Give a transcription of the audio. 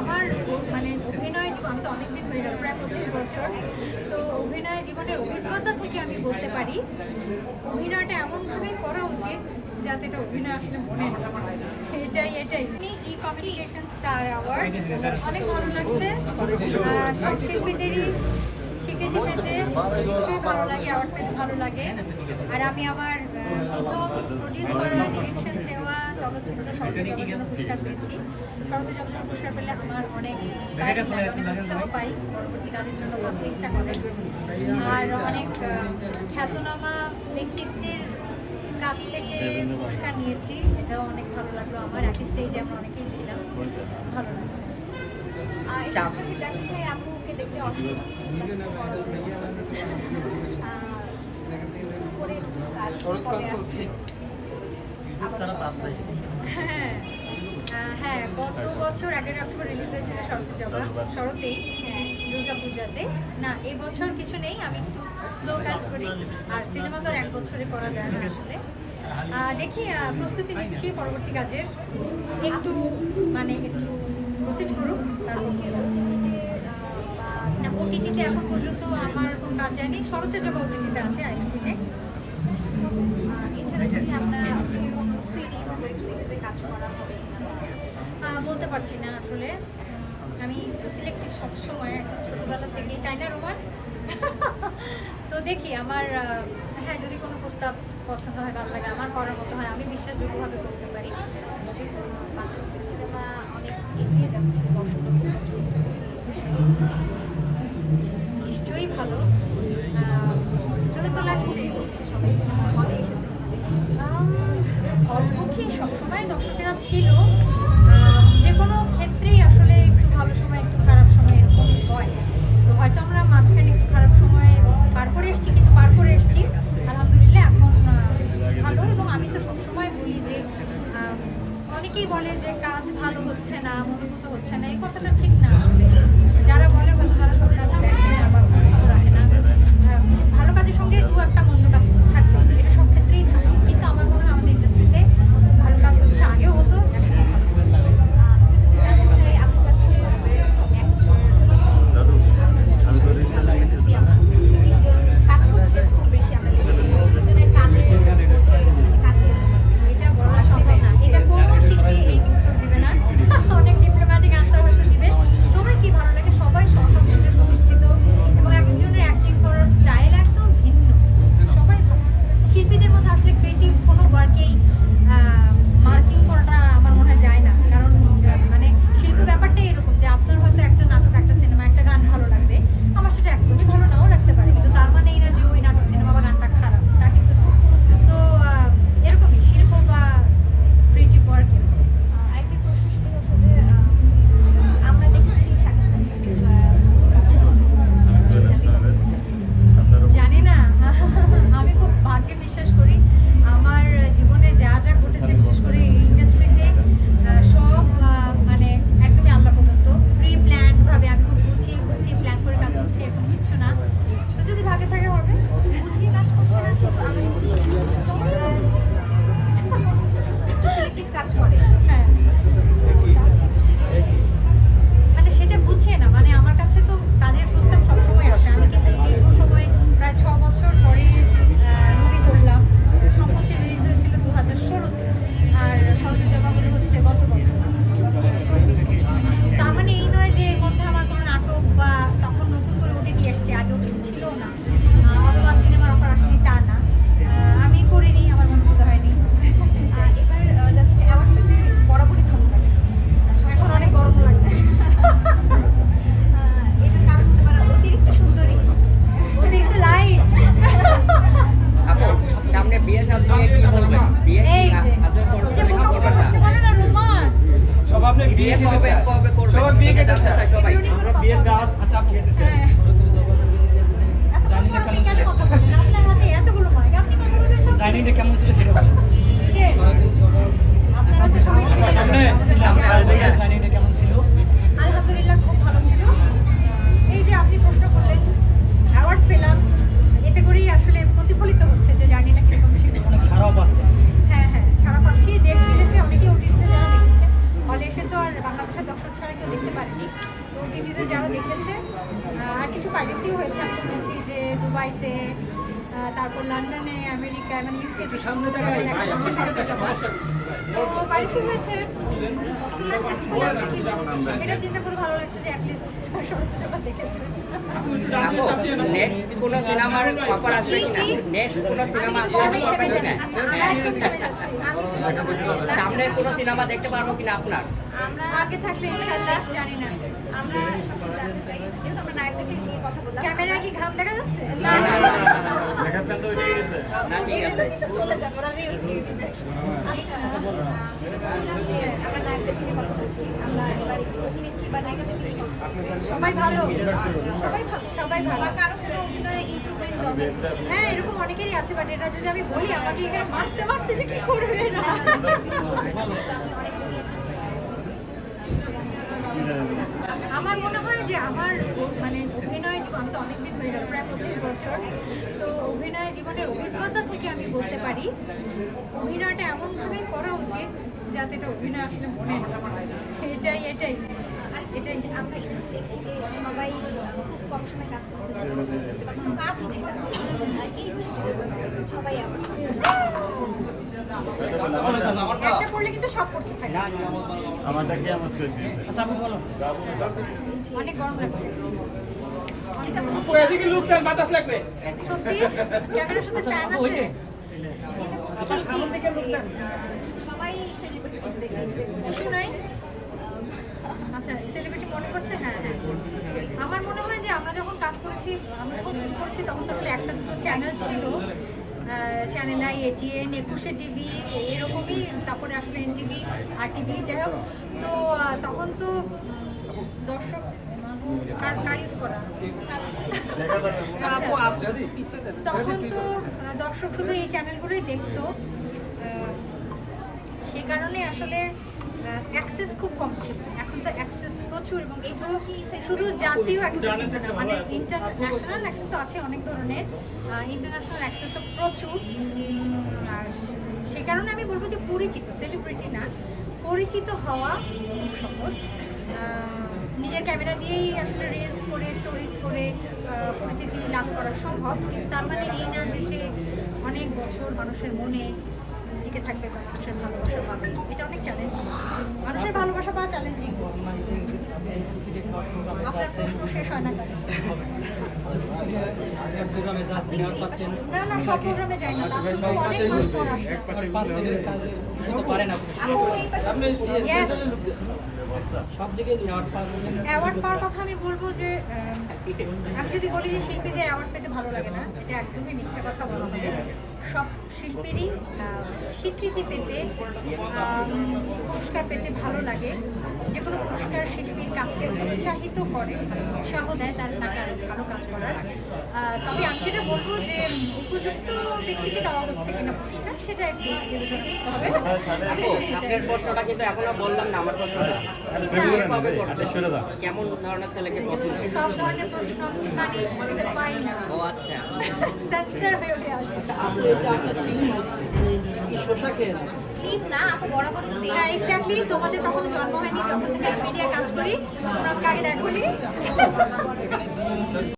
আমার মানে অভিনয় জীবন, আমি তো অনেকদিন হয়ে গেল, প্রায় পঁচিশ বছর। তো অভিনয় জীবনের অভিজ্ঞতা থেকে আমি বলতে পারি, অভিনয়টা এমনভাবেই করা উচিত যাতে এটা অভিনয় আসলে মনে হয়। এটাই এটাই। ই কমিউনিকেশন স্টার অ্যাওয়ার্ড। অনেক ভালো লাগছে। সব শিল্পীদেরই স্বীকৃতি পেতে নিশ্চয়ই ভালো লাগে, অ্যাওয়ার্ড পেতে ভালো লাগে। আর আমি আমার প্রথম প্রডিউস করা ডিরেকশন দেওয়া চলচ্চিত্র সরকারি জন্য পুরস্কার পেয়েছি। শরতে জন্য পুরস্কার পেলে আমার অনেক অনেক উৎসাহ পাই পরবর্তী কাজের জন্য ভাবতে ইচ্ছা করে। আর অনেক খ্যাতনামা ব্যক্তিত্বের কাছ থেকে পুরস্কার নিয়েছি এটাও অনেক ভালো লাগল আমার। একই স্টেজে আমরা অনেকেই ছিলাম ভালো লাগছে। আপুকে দেখতে অসুস্থ হ্যাঁ হ্যাঁ গত বছর এগারোই অক্টোবর রিলিজ হয়েছিল শরৎ জবা শরতেই হ্যাঁ দুর্গা পূজাতে না এই বছর কিছু নেই আমি একটু স্লো কাজ করি। আর সিনেমা তো আর এক বছরে করা যায় না আসলে। দেখি প্রস্তুতি নিচ্ছি পরবর্তী কাজের। একটু মানে একটু প্রসিড করুক তারপর না ওটিটিতে এখন পর্যন্ত আমার কোনো কাজ যায়নি। শরতের জবা ওটিটিতে আছে আইসক্রিমে এছাড়া যদি আমরা কোনো সিরিজ ওয়েব সিরিজে কাজ করা হবে কিনা আহ, বলতে পারছি না আসলে। আমি তো সিলেক্টিভ সবসময় ছোটোবেলা থেকেই, তাই না, রোমান? তো দেখি, আমার হ্যাঁ যদি কোনো প্রস্তাব পছন্দ হয়, ভালো লাগে, আমার করার মতো হয়, আমি বিশ্বাসযোগ্যভাবে করতে পারি। সিনেমা অনেক এগিয়ে যাচ্ছে নিশ্চয়ই ভালো। লাগছে সবসময় দর্শকেরা ছিল আহ, যে কোনো ক্ষেত্রেই আসলে একটু ভালো সময় একটু খারাপ সময় এরকম হয় তো হয়তো আমরা মাঝখানে একটু খারাপ সময় পার করে এসেছি কিন্তু পার করে এসেছি আলহামদুলিল্লাহ এখন আহ, ভালো এবং আমি তো সবসময় বলি যে আহ, অনেকেই বলে যে কাজ ভালো হচ্ছে না, মনোভূত হচ্ছে না, এই কথাটা ঠিক না। যারা বলে হয়তো তারা সব কাজ না বা ভালো কাজের সঙ্গে দু একটা মন্দ কাজ থাকবে এটা সব ক্ষেত্রেই থাকে। কিন্তু আমার মনে হয় আমাদের ইন্ডাস্ট্রিতে ভালো কাজ হচ্ছে আগেও কি বলবেন বিয়ে কি করবেন না না সব আপনি বিয়ে কবে কবে করবেন সবাই বিয়ে খেতে চাই সবাই আমরা বিয়ের দাওয়াত আচ্ছা আপনি খেতে চাই। জানি না কেমন ছিল। আপনার হাতে এতগুলো mic, আপনি কথা বলবেন সব কেমন ছিল সেটা এটা চিন্তা করে ভালো লাগছে যে অ্যাটলিস্ট সরকার দেখেছে আপু নেক্সট কোন সিনেমার অফার আসবে কিনা নেক্সট কোন সিনেমা আসবে কিনা সামনে কোন সিনেমা দেখতে পারব কিনা আপনার? আমরা আগে থাকলে ইনশাআল্লাহ জানি না। আমরা যেহেতু নিয়ে কথা বললাম। ক্যামেরা কি ঘাম দেখা যাচ্ছে? না। আমরা অভিনেত্রী বা সবাই ভালো সবাই ভালো সবাই ভালো দরকার হ্যাঁ এরকম অনেকেরই আছে বাট এটা যদি আমি বলি আমাকে মারতে আমি অনেক আমার মনে হয় যে আমার মানে অভিনয় আমি তো অনেকদিন হয়ে গেল, প্রায় পঁচিশ বছর। তো জীবনের অভিজ্ঞতা থেকে আমি বলতে পারি অভিনয়টা এমনভাবেই করা উচিত যাতে এটা অভিনয় আসলে মনে না হয়। এটাই এটাই আর এটাই আমরা ইদানিং দেখছি যে সবাই খুব কম সময় কাজ করতেছে কোনো কাজই নেই এই বিষয়টা সবাই একটা পড়লে কিন্তু সব করতে থাকে না না আমারটা করে দিয়েছে? আচ্ছা আপু বলো। অনেক গরম লাগছে। এদিকে বাতাস লাগবে। সত্যি? সবাই সেলিব্রিটি আচ্ছা সেলিব্রিটি মনে করছে? হ্যাঁ হ্যাঁ। আমার মনে হয় যে আমরা যখন কাজ করেছি আমরা যখন কাজ করেছি তখন তো আসলে একটা দুটো চ্যানেল ছিল। Channel I ATN Ekushey TV এরকমই তারপরে আসলে এন টিভি আর টিভি যাই হোক। তো তখন তো দর্শক তখন তো দর্শক শুধু এই চ্যানেলগুলোই দেখতো। সে কারণে আসলে অ্যাক্সেস খুব কম ছিল। এখন তো অ্যাক্সেস প্রচুর এবং শুধু শুধু জাতীয় অ্যাক্সেস মানে ইন্টারন্যাশনাল অ্যাক্সেস তো আছে অনেক ধরনের। ইন্টারন্যাশনাল অ্যাক্সেসও প্রচুর। আর সে- কারণে আমি বলব যে পরিচিত সেলিব্রিটি না পরিচিত হওয়া খুব সহজ। নিজের ক্যামেরা দিয়েই আসলে রিলস করে স্টোরিজ করে পরিচিতি লাভ করা সম্ভব। কিন্তু তার মানে এই না যে সে অনেক বছর মানুষের মনে টিকে থাকবে বা মানুষের ভালোবাসা পাবে। এটা অনেক চ্যালেঞ্জ মানুষের ভালোবাসা পাওয়া চ্যালেঞ্জিং আপনার প্রশ্ন শেষ হয় না সব প্রোগ্রামে যায় পারে না অ্যাওয়ার্ড পাওয়ার কথা আমি বলব যে আমি যদি বলি যে শিল্পীদের অ্যাওয়ার্ড পেতে ভালো লাগে না এটা একদমই মিথ্যা কথা বলা হবে। সব শিল্পীরই স্বীকৃতি পেতে পুরস্কার পেতে ভালো লাগে। যে কোনো পুরস্কার শিল্পীর কাজকে উৎসাহিত করে উৎসাহ দেয় তার তাকে আরও ভালো কাজ করার তবে আমি যেটা বলব যে উপযুক্ত ব্যক্তিকে দেওয়া হচ্ছে কিনা পুরস্কার সেটা একটু বিবেচনা করতে হবে। আপু আপনার প্রশ্নটা কিন্তু এখনও বললাম না আমার প্রশ্নটা। কবে করছেন? কেমন ধরনের ছেলেকে পছন্দ? সব ধরনের প্রশ্ন মানে শুনতে পাই না। ও আচ্ছা। সেন্সার হয়ে উঠে আসে। স্লিপ না আপু, বরাবরই সেম না এক্স্যাক্টলি তোমাদের তখন জন্ম হয়নি, যখন থেকে মিডিয়া কাজ করি, তোমরা আমাকে আগে